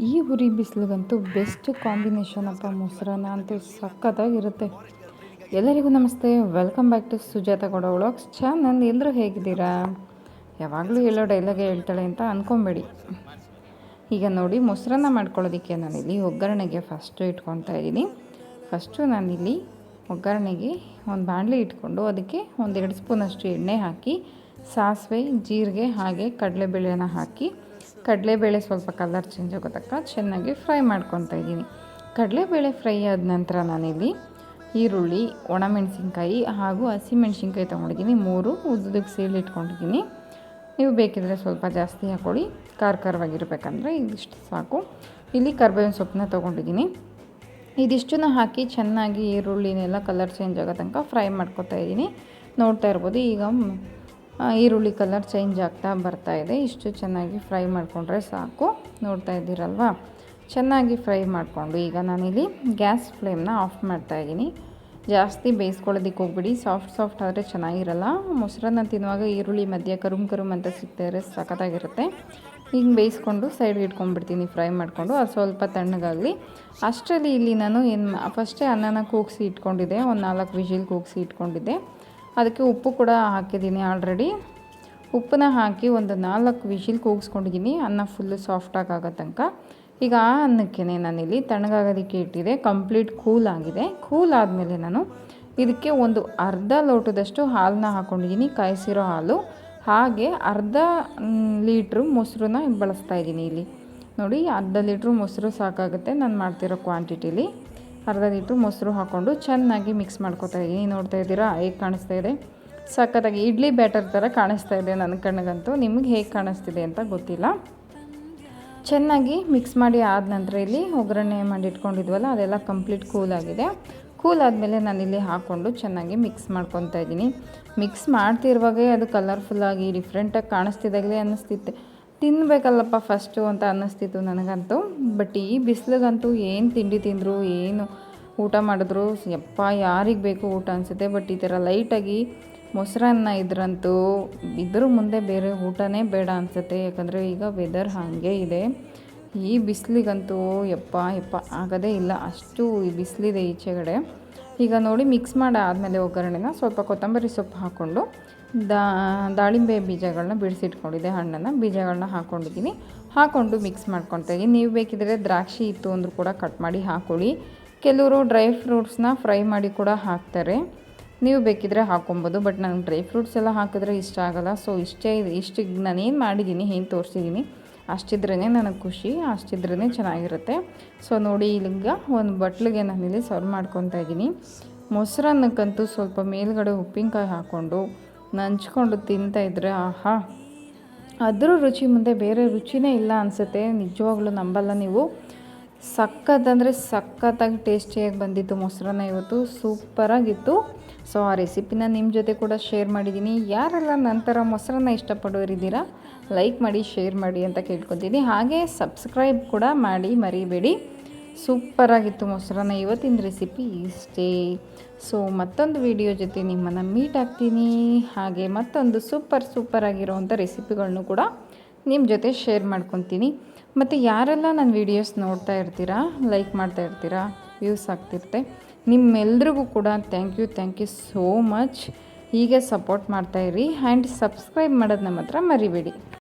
ಈ ಉರಿ ಬಿಸಿಲಿಗಂತೂ best combination ಅಪ್ಪ ಮೊಸರನ್ನ. ಅಂತೂ ಸಖತ್ತಾಗಿರುತ್ತೆ. ಎಲ್ಲರಿಗೂ ನಮಸ್ತೆ. ವೆಲ್ಕಮ್ ಬ್ಯಾಕ್ ಟು ಸುಜಾತ ಕೊಡೋ ವ್ಲಾಗ್ಸ್ ಚಾನಲ್. ಎಲ್ಲರೂ ಹೇಗಿದ್ದೀರಾ? ಯಾವಾಗಲೂ ಹೇಳೋ ಡೈಲಾಗೆ ಹೇಳ್ತಾಳೆ ಅಂತ ಅಂದ್ಕೊಂಬೇಡಿ ಈಗ ನೋಡಿ, ಮೊಸರನ್ನ ಮಾಡ್ಕೊಳ್ಳೋದಕ್ಕೆ ನಾನಿಲ್ಲಿ ಒಗ್ಗರಣೆಗೆ ಫಸ್ಟು ಇಟ್ಕೊತಾ ಇದ್ದೀನಿ. ಫಸ್ಟು ನಾನಿಲ್ಲಿ ಒಗ್ಗರಣೆಗೆ ಒಂದು ಬಾಣಲೆ ಇಟ್ಕೊಂಡು ಅದಕ್ಕೆ ಒಂದೆರಡು ಸ್ಪೂನಷ್ಟು ಎಣ್ಣೆ ಹಾಕಿ, ಸಾಸಿವೆ, ಜೀರಿಗೆ ಹಾಗೆ ಕಡಲೆಬೇಳೆನ ಹಾಕಿ ಕಡಲೆಬೇಳೆ ಸ್ವಲ್ಪ ಕಲರ್ ಚೇಂಜ್ ಆಗೋ ತನಕ ಚೆನ್ನಾಗಿ ಫ್ರೈ ಮಾಡ್ಕೊತಾ ಇದ್ದೀನಿ. ಕಡಲೆಬೇಳೆ ಫ್ರೈ ಆದ ನಂತರ ನಾನಿಲ್ಲಿ ಈರುಳ್ಳಿ, ಒಣಮೆಣಸಿನ್ಕಾಯಿ ಹಾಗೂ ಹಸಿಮೆಣ್ಸಿನ್ಕಾಯಿ ತೊಗೊಂಡಿದ್ದೀನಿ. ಮೂರು ಉದ್ದಕ್ಕೆ ಸೀಳು ಇಟ್ಕೊಂಡಿದ್ದೀನಿ. ನೀವು ಬೇಕಿದ್ರೆ ಸ್ವಲ್ಪ ಜಾಸ್ತಿ ಹಾಕ್ಕೊಳ್ಳಿ ಖಾರ ಖಾರವಾಗಿರ್ಬೇಕಂದ್ರೆ ಇದಿಷ್ಟು ಸಾಕು. ಇಲ್ಲಿ ಕರ್ಬೇವಿನ ಸೊಪ್ಪನ್ನ ತೊಗೊಂಡಿದ್ದೀನಿ. ಇದಿಷ್ಟನ್ನು ಹಾಕಿ ಚೆನ್ನಾಗಿ ಈರುಳ್ಳಿನೆಲ್ಲ ಕಲರ್ ಚೇಂಜ್ ಆಗೋ ತನಕ ಫ್ರೈ ಮಾಡ್ಕೊತಾ ಇದ್ದೀನಿ. ನೋಡ್ತಾ ಇರ್ಬೋದು. ಈಗ ಈರುಳ್ಳಿ ಕಲರ್ ಚೇಂಜ್ ಆಗ್ತಾ ಬರ್ತಾ ಇದೆ. ಇಷ್ಟು ಚೆನ್ನಾಗಿ ಫ್ರೈ ಮಾಡಿಕೊಂಡ್ರೆ ಸಾಕು. ನೋಡ್ತಾ ಇದ್ದೀರಲ್ವಾ? ಚೆನ್ನಾಗಿ ಫ್ರೈ ಮಾಡಿಕೊಂಡು ಈಗ ನಾನಿಲ್ಲಿ ಗ್ಯಾಸ್ ಫ್ಲೇಮ್ನ ಆಫ್ ಮಾಡ್ತಾ ಇದ್ದೀನಿ. ಜಾಸ್ತಿ ಬೇಯಿಸ್ಕೊಳ್ಳೋದಕ್ಕೆ ಹೋಗ್ಬಿಡಿ. ಸಾಫ್ಟ್ ಸಾಫ್ಟ್ ಆದರೆ ಚೆನ್ನಾಗಿರಲ್ಲ. ಮೊಸರನ್ನ ತಿನ್ನುವಾಗ ಈರುಳ್ಳಿ ಮಧ್ಯೆ ಕರುಮ್ ಕರುಮ್ ಅಂತ ಸಿಗ್ತಾಯಿದ್ರೆ ಸಖತ್ತಾಗಿರುತ್ತೆ. ಹಿಂಗೆ ಬೇಯಿಸ್ಕೊಂಡು ಸೈಡ್ಗೆ ಇಟ್ಕೊಂಡ್ಬಿಡ್ತೀನಿ ಫ್ರೈ ಮಾಡಿಕೊಂಡು. ಅದು ಸ್ವಲ್ಪ ತಣ್ಣಗಾಗಲಿ. ಅಷ್ಟರಲ್ಲಿ ಇಲ್ಲಿ ನಾನು ಏನು ಫಸ್ಟೇ ಅನ್ನನ ಕೂಗಿಸಿ ಇಟ್ಕೊಂಡಿದ್ದೆ. ಒಂದು ನಾಲ್ಕು ವಿಜಿಲ್ ಕೂಗಿಸಿ ಇಟ್ಕೊಂಡಿದ್ದೆ. ಅದಕ್ಕೆ ಉಪ್ಪು ಕೂಡ ಹಾಕಿದ್ದೀನಿ ಆಲ್ರೆಡಿ ಉಪ್ಪನ್ನ ಹಾಕಿ ಒಂದು ನಾಲ್ಕು ವಿಶಿಲ್ ಕೂಗಿಸ್ಕೊಂಡಿದ್ದೀನಿ. ಅನ್ನ ಫುಲ್ಲು ಸಾಫ್ಟಾಗಿ ಆಗೋ ತನಕ. ಈಗ ಆ ಅನ್ನಕ್ಕೆ ನಾನಿಲ್ಲಿ ತಣ್ಣಗಾಗೋದಕ್ಕೆ ಇಟ್ಟಿದೆ. ಕಂಪ್ಲೀಟ್ ಕೂಲ್ ಆಗಿದೆ. ಕೂಲ್ ಆದಮೇಲೆ ನಾನು ಇದಕ್ಕೆ ಒಂದು ಅರ್ಧ ಲೋಟದಷ್ಟು ಹಾಲನ್ನ ಹಾಕ್ಕೊಂಡಿದ್ದೀನಿ ಕಾಯಿಸಿರೋ ಹಾಲು. ಹಾಗೆ ಅರ್ಧ ಲೀಟ್ರ್ ಮೊಸರನ್ನ ಬಳಸ್ತಾ ಇದ್ದೀನಿ ಇಲ್ಲಿ. ನೋಡಿ, ಅರ್ಧ ಲೀಟ್ರು ಮೊಸರು ಸಾಕಾಗುತ್ತೆ. ನಾನು ಮಾಡ್ತಿರೋ ಕ್ವಾಂಟಿಟಿಲಿ ಅರ್ಧ ಲೀಟ್ರ್ ಮೊಸರು ಹಾಕ್ಕೊಂಡು ಚೆನ್ನಾಗಿ ಮಿಕ್ಸ್ ಮಾಡ್ಕೋತಾ ಇದ್ದೀನಿ. ನೋಡ್ತಾ ಇದ್ದೀರಾ? ಹೇಗೆ ಕಾಣಿಸ್ತಾ ಇದೆ? ಸಖತ್ತಾಗಿ ಇಡ್ಲಿ ಬ್ಯಾಟರ್ ಥರ ಕಾಣಿಸ್ತಾ ಇದೆ ನನ್ನ ಕಣ್ಣಿಗಂತೂ ನಿಮಗೆ ಹೇಗೆ ಕಾಣಿಸ್ತಿದೆ ಅಂತ ಗೊತ್ತಿಲ್ಲ. ಚೆನ್ನಾಗಿ ಮಿಕ್ಸ್ ಮಾಡಿ ಆದ ನಂತರ ಇಲ್ಲಿ ಒಗ್ಗರಣೆ ಮಾಡಿ ಇಟ್ಕೊಂಡಿದ್ವಲ್ಲ, ಅದೆಲ್ಲ ಕಂಪ್ಲೀಟ್ ಕೂಲ್ ಆಗಿದೆ. ಕೂಲ್ ಆದಮೇಲೆ ನಾನಿಲ್ಲಿ ಹಾಕ್ಕೊಂಡು ಚೆನ್ನಾಗಿ ಮಿಕ್ಸ್ ಮಾಡ್ಕೊತಾ ಇದ್ದೀನಿ. ಮಿಕ್ಸ್ ಮಾಡ್ತಿರುವಾಗೆ ಅದು ಕಲರ್ಫುಲ್ಲಾಗಿ ಡಿಫ್ರೆಂಟಾಗಿ ಕಾಣಿಸ್ತಿದ್ದಾಗಲೇ ಅನ್ನಿಸ್ತಿತ್ತು. ತಿನ್ನಬೇಕಲ್ಲಪ್ಪ ಫಸ್ಟು ಅಂತ ಅನ್ನಿಸ್ತಿತ್ತು ನನಗಂತೂ. ಬಟ್ ಈ ಬಿಸಿಲಿಗಂತೂ ಏನು ತಿಂಡಿ ತಿಂದರು, ಏನು ಊಟ ಮಾಡಿದ್ರು, ಯಪ್ಪ ಯಾರಿಗೆ ಬೇಕು ಊಟ ಅನಿಸುತ್ತೆ. ಬಟ್ ಈ ಥರ ಲೈಟಾಗಿ ಮೊಸರನ್ನ ಇದ್ರಂತೂ ಇದ್ರ ಮುಂದೆ ಬೇರೆ ಊಟನೇ ಬೇಡ ಅನಿಸುತ್ತೆ. ಯಾಕಂದರೆ ಈಗ ವೆದರ್ ಹಾಗೆ ಇದೆ. ಈ ಬಿಸಿಲಿಗಂತೂ ಯಪ್ಪ ಯಪ್ಪ ಆಗೋದೇ ಇಲ್ಲ. ಅಷ್ಟು ಈ ಬಿಸಿಲಿದೆ ಈಚೆಗಡೆ. ಈಗ ನೋಡಿ ಮಿಕ್ಸ್ ಮಾಡಿ ಆದಮೇಲೆ ಒಗ್ಗರಣೆನ ಸ್ವಲ್ಪ ಕೊತ್ತಂಬರಿ ಸೊಪ್ಪು ಹಾಕ್ಕೊಂಡು ದಾ, ದಾಳಿಂಬೆ ಬೀಜಗಳನ್ನ ಬಿಡಿಸಿಟ್ಕೊಂಡಿದ್ದೆ, ಹಣ್ಣನ್ನು ಬೀಜಗಳನ್ನ ಹಾಕ್ಕೊಂಡಿದ್ದೀನಿ ಹಾಕ್ಕೊಂಡು ಮಿಕ್ಸ್ ಮಾಡ್ಕೊತಾ ಇದ್ದೀನಿ. ನೀವು ಬೇಕಿದ್ರೆ ದ್ರಾಕ್ಷಿ ಇತ್ತು ಅಂದರೂ ಕೂಡ ಕಟ್ ಮಾಡಿ ಹಾಕ್ಕೊಳ್ಳಿ ಕೆಲವರು ಡ್ರೈ ಫ್ರೂಟ್ಸ್ನ ಫ್ರೈ ಮಾಡಿ ಕೂಡ ಹಾಕ್ತಾರೆ. ನೀವು ಬೇಕಿದ್ರೆ ಹಾಕ್ಕೊಬೋದು ಬಟ್ ನನಗೆ ಡ್ರೈ ಫ್ರೂಟ್ಸ್ ಎಲ್ಲ ಹಾಕಿದ್ರೆ ಇಷ್ಟ ಆಗೋಲ್ಲ. ಸೊ ಇಷ್ಟೇ ಇಷ್ಟಿಗೆ ನಾನೇನು ಮಾಡಿದ್ದೀನಿ, ಏನು ತೋರಿಸಿದ್ದೀನಿ ಅಷ್ಟಿದ್ರೇ ನನಗೆ ಖುಷಿ ಅಷ್ಟಿದ್ರೇ ಚೆನ್ನಾಗಿರುತ್ತೆ. ಸೊ ನೋಡಿ ಇಲ್ಲಿಗ ಒಂದು ಬಟ್ಲಿಗೆ ನಾನಿಲ್ಲಿ ಸರ್ವ್ ಮಾಡ್ಕೊತಾ ಇದ್ದೀನಿ. ಮೊಸರನ್ನಕ್ಕಂತೂ ಸ್ವಲ್ಪ ಮೇಲ್ಗಡೆ ಉಪ್ಪಿನಕಾಯಿ ಹಾಕ್ಕೊಂಡು ನಂಚ್ಕೊಂಡು ತಿಂತಾಯಿದ್ರೆ ಆಹಾ. ಅದ್ರ ರುಚಿ ಮುಂದೆ ಬೇರೆ ರುಚಿನೇ ಇಲ್ಲ ಅನಿಸುತ್ತೆ, ನಿಜವಾಗ್ಲೂ ನಂಬಲ್ಲ ನೀವು. ಸಖತ್ತಂದರೆ ಸಖತ್ತಾಗಿ ಟೇಸ್ಟಿಯಾಗಿ ಬಂದಿತ್ತು ಮೊಸರನ್ನ ಇವತ್ತು, ಸೂಪರಾಗಿತ್ತು. ಸೊ ಆ ರೆಸಿಪಿನ ನಿಮ್ಮ ಜೊತೆ ಕೂಡ ಶೇರ್ ಮಾಡಿದ್ದೀನಿ. ಯಾರೆಲ್ಲ ನಂತರ ಮೊಸರನ್ನ ಇಷ್ಟಪಡೋರಿದ್ದೀರಾ ಲೈಕ್ ಮಾಡಿ, ಶೇರ್ ಮಾಡಿ ಅಂತ ಕೇಳ್ಕೊತೀನಿ. ಹಾಗೆ ಸಬ್ಸ್ಕ್ರೈಬ್ ಕೂಡ ಮಾಡಿ, ಮರಿಬೇಡಿ. ಸೂಪರಾಗಿತ್ತು ಮೊಸರನ್ನ ಇವತ್ತಿನ ರೆಸಿಪಿ ಇಷ್ಟೇ. ಸೊ ಮತ್ತೊಂದು ವಿಡಿಯೋ ಜೊತೆ ನಿಮ್ಮನ್ನು ಮೀಟ್ ಆಗ್ತೀನಿ. ಹಾಗೆ ಮತ್ತೊಂದು ಸೂಪರ್ ಸೂಪರ್ ಆಗಿರೋವಂಥ ರೆಸಿಪಿಗಳನ್ನು ಕೂಡ ನಿಮ್ಮ ಜೊತೆ ಶೇರ್ ಮಾಡ್ಕೊತೀನಿ. ಮತ್ತು ಯಾರೆಲ್ಲ ನನ್ನ ವೀಡಿಯೋಸ್ ನೋಡ್ತಾ ಇರ್ತೀರಾ ಲೈಕ್ ಮಾಡ್ತಾ ಇರ್ತೀರಾ ವ್ಯೂಸ್ ಆಗ್ತಿರುತ್ತೆ, ನಿಮ್ಮೆಲ್ರಿಗೂ ಕೂಡ thank you thank you so much ಹೀಗೆ ಸಪೋರ್ಟ್ ಮಾಡ್ತಾಯಿರಿ ಆ್ಯಂಡ್ ಸಬ್ಸ್ಕ್ರೈಬ್ ಮಾಡೋದು ನಮ್ಮ ಹತ್ರ ಮರಿಬೇಡಿ.